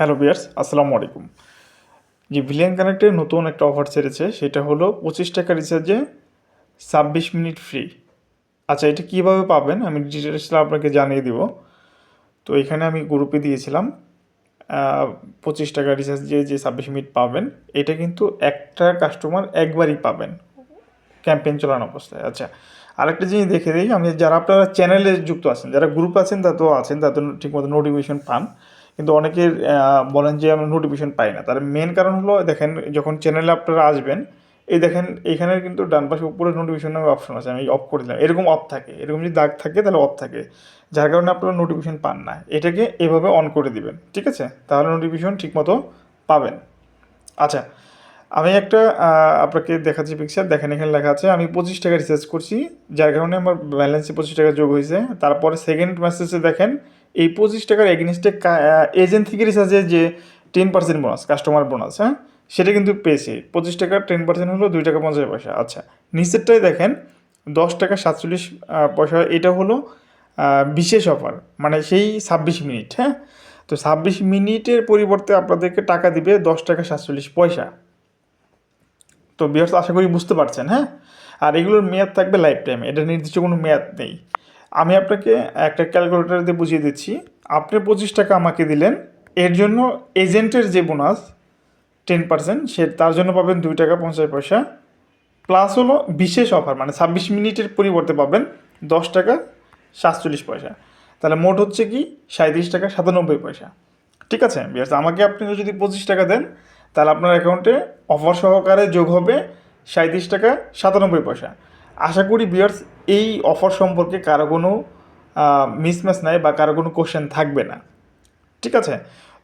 Hello বিয়ার্স আসসালামু আলাইকুম। যে ভিলিয়ান কানেক্টের নতুন একটা অফার ছেড়েছে, সেটা হলো পঁচিশ টাকা রিচার্জে ছাব্বিশ মিনিট ফ্রি। আচ্ছা এটা কীভাবে পাবেন? আমি ডিটেলসটা আপনাকে জানিয়ে দিব। তো এখানে আমি গ্রুপে দিয়েছিলাম পঁচিশ টাকা রিচার্জে যে ছাব্বিশ মিনিট পাবেন, এটা কিন্তু একটা কাস্টমার একবারই পাবেন ক্যাম্পেইন চালানো অবস্থায়। আচ্ছা আরেকটা জিনিস দেখে দিই, আমি যারা আপনারা চ্যানেলে যুক্ত আছেন, যারা গ্রুপ আছেন, তাতেও আছেন তাতে ঠিকমতো নোটিফিকেশন পান। কিন্তু অনেকের আহ, বলেন যে আমরা নোটিফিকেশন পাই না। তার মেন কারণ হলো দেখেন যখন চ্যানেলে আপনারা আসবেন এই দেখেন এখানে কিন্তু ডান পাশে উপরে নোটিফিকেশন নামে অপশন আছে আমি অফ করে দিলাম। এরকম অফ থাকে এরকম যদি দাগ থাকে তাহলে অফ থাকে। যার কারণে আপনারা নোটিফিকেশন পান না। এটাকে এভাবে অন করে দিবেন ঠিক আছে? তাহলে নোটিফিকেশন ঠিকমতো পাবেন। আচ্ছা আমি একটা আপনাকে দেখাচ্ছি পিকচার দেখেন এখানে লেখা আছে আমি পঁচিশ টাকা রিচার্জ করছি যার কারণে আমার ব্যালেন্সে পঁচিশ টাকা যোগ হয়েছে। তারপরে সেকেন্ড মেসেজে দেখেন এই পঁচিশ টাকার এগেনস্টে এজেন্ট থেকে রিচার্জের যে ten percent bonus customer bonus হ্যাঁ? সেটা কিন্তু পেয়েছে। পঁচিশ টাকার টেন পার্সেন্ট হলো দুই টাকা পঞ্চাশ পয়সা। আচ্ছা নিচেরটাই দেখেন, দশ টাকা সাতচল্লিশ পয়সা, এটা হলো বিশেষ অফার মানে সেই ছাব্বিশ মিনিট হ্যাঁ? তো ছাব্বিশ মিনিটের পরিবর্তে আপনাদেরকে টাকা দিবে দশ টাকা সাতচল্লিশ পয়সা। তো বিয়ার্স আশা করি বুঝতে পারছেন হ্যাঁ? আর এগুলোর মেয়াদ থাকবে লাইফ টাইম এটা নির্দিষ্ট কোনো মেয়াদ নেই। আমি আপনাকে একটা ক্যালকুলেটার দিয়ে বুঝিয়ে দিচ্ছি। আপনি পঁচিশ টাকা আমাকে দিলেন। এর জন্য এজেন্টের যে বোনাস, টেন পার্সেন্ট, সে তার জন্য পাবেন দুই টাকা পঞ্চাশ পয়সা। প্লাস হলো বিশেষ অফার মানে ছাব্বিশ মিনিটের পরিবর্তে পাবেন দশ টাকা সাতচল্লিশ পয়সা। তাহলে মোট হচ্ছে কি সাঁত্রিশ টাকা সাতানব্বই পয়সা। ঠিক আছে, বিয়ার্স, আমাকে আপনি যদি পঁচিশ টাকা দেন, তাহলে আপনার অ্যাকাউন্টে অফার সহকারে যোগ হবে সাঁত্রিশ টাকা সাতানব্বই পয়সা। আশা করি বিয়ার্স এই অফার সম্পর্কে কারও কোনো মিসম্যাচ নাই বা কারও কোনো কোশ্চেন থাকবে না। ঠিক আছে?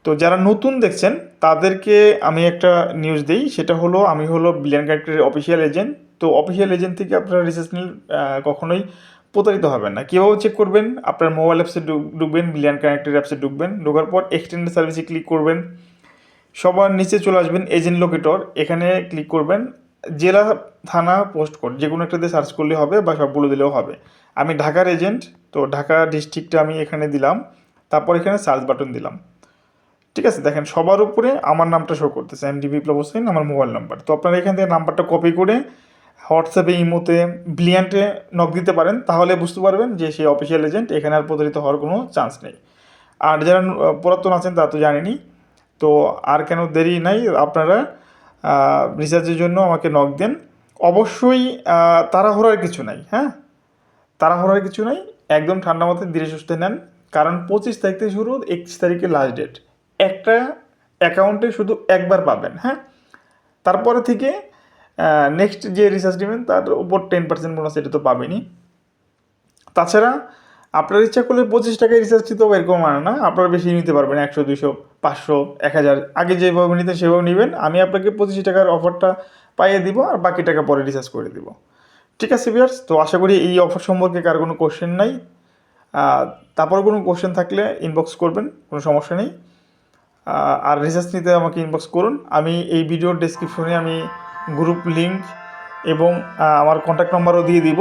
তো যারা নতুন দেখছেন, তাদেরকে আমি একটা নিউজ দিই। সেটা হলো, আমি হলো বিলিয়ান ক্যারেক্টারের অফিসিয়াল এজেন্ট তো অফিসিয়াল এজেন্ট থেকে আপনারা রিসার্চ কখনোই প্রতারিত হবেন না। কীভাবে চেক করবেন? আপনার মোবাইল অ্যাপসে ঢুকবেন বিলিয়ান কানেক্টেড অ্যাপসে ঢুকবেন ঢোকার পর এক্সটেন্ডেড সার্ভিসে ক্লিক করবেন। সবার নিচে চলে আসবেন এজেন্ট লোকেটর এখানে ক্লিক করবেন। জেলা, থানা পোস্ট কোড যে কোনো একটাতে সার্চ করলে হবে বা সবগুলো দিলেও হবে। আমি ঢাকার এজেন্ট তো ঢাকা ডিস্ট্রিক্টটা আমি এখানে দিলাম, তারপর এখানে সার্চ বাটন দিলাম। ঠিক আছে, দেখেন সবার উপরে আমার নামটা শো করতেছে এম ডি বিপ্লব হোসেন আমার মোবাইল নাম্বার তো আপনারা এখান থেকে নাম্বারটা কপি করে হোয়াটসঅ্যাপে ইমোতে ব্লিয়ান্টে নক দিতে পারেন, তাহলে বুঝতে পারবেন যে সেই অফিসিয়াল এজেন্ট এখানে আর প্রতারিত হওয়ার কোনো চান্স নেই। আর যারা পুরাতন আছেন তা তো জানেনি তো আর কেন দেরি নাই, আপনারা রিসার্চের জন্য আমাকে নক দেন। অবশ্যই তাড়াহুড়ার কিছু নাই হ্যাঁ? তাড়াহুড়ার কিছু নাই। একদম ঠান্ডা মাথায় ধীরে সুস্থে নেন। কারণ পঁচিশ তারিখ থেকে শুরু, একত্রিশ তারিখে লাস্ট ডেট একটা অ্যাকাউন্টে শুধু একবার পাবেন হ্যাঁ? তারপরে থেকে নেক্সট যে রিচার্জ নেবেন, তার উপর টেন পার্সেন্ট বোনাস এটা তো পাবেনই। তাছাড়া আপনার ইচ্ছা করলে পঁচিশ টাকায় রিচার্জ নিতে হবে এরকম মানে না? আপনারা বেশি নিতে পারবেন, একশো দুশো পাঁচশো, এক হাজার। আগে যেভাবে নিতেন, সেভাবে নেবেন। আমি আপনাকে পঁচিশ টাকার অফারটা পাইয়ে দিব আর বাকি টাকা পরে রিচার্জ করে দিব। ঠিক আছে বিয়ার্স তো আশা করি এই অফার সম্পর্কে কার কোনো কোশ্চেন নাই। তারপর কোনো কোশ্চেন থাকলে ইনবক্স করবেন, কোনো সমস্যা নেই। আর রিসার্চ নিতে আমাকে ইনবক্স করুন। আমি এই ভিডিওর ডেসক্রিপশনে আমি গ্রুপ লিঙ্ক এবং আমার কন্ট্যাক্ট নাম্বারও দিয়ে দিব।